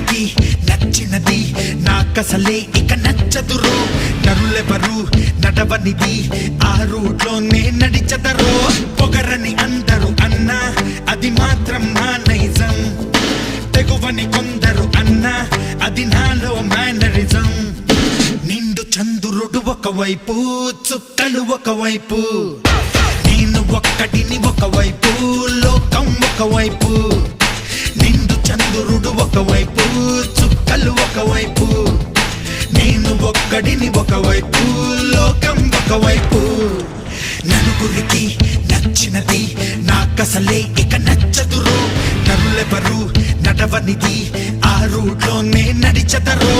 నలుగురికి నచ్చినది నాకసలే ఇక నచ్చదురు. నరులెవరు నడవనిది ఆ రూట్లోనే నడిచదరు. పొగరని అందరు అన్నా అది మాత్రం నా నైజం. తెగువని కొందరు అన్నా అది నాలో మేనరిజం. నిండు చంద్రుడు ఒకవైపు చుక్కలు ఒకవైపు. నేను ఒక్కటిని ఒకవైపు లోకం ఒకవైపు. నిండు చంద్రుడు ఒకవైపు ఒకవైపు చుక్కలు ఒకవైపు నేను ఒక్కడిని ఒకవైపు లోకం ఒకవైపు. నలుగురికి నచ్చినది నాకసలే ఇక నచ్చదురు. నరులెవరు నడవనిది ఆ రూట్లోనే నడిచదరో.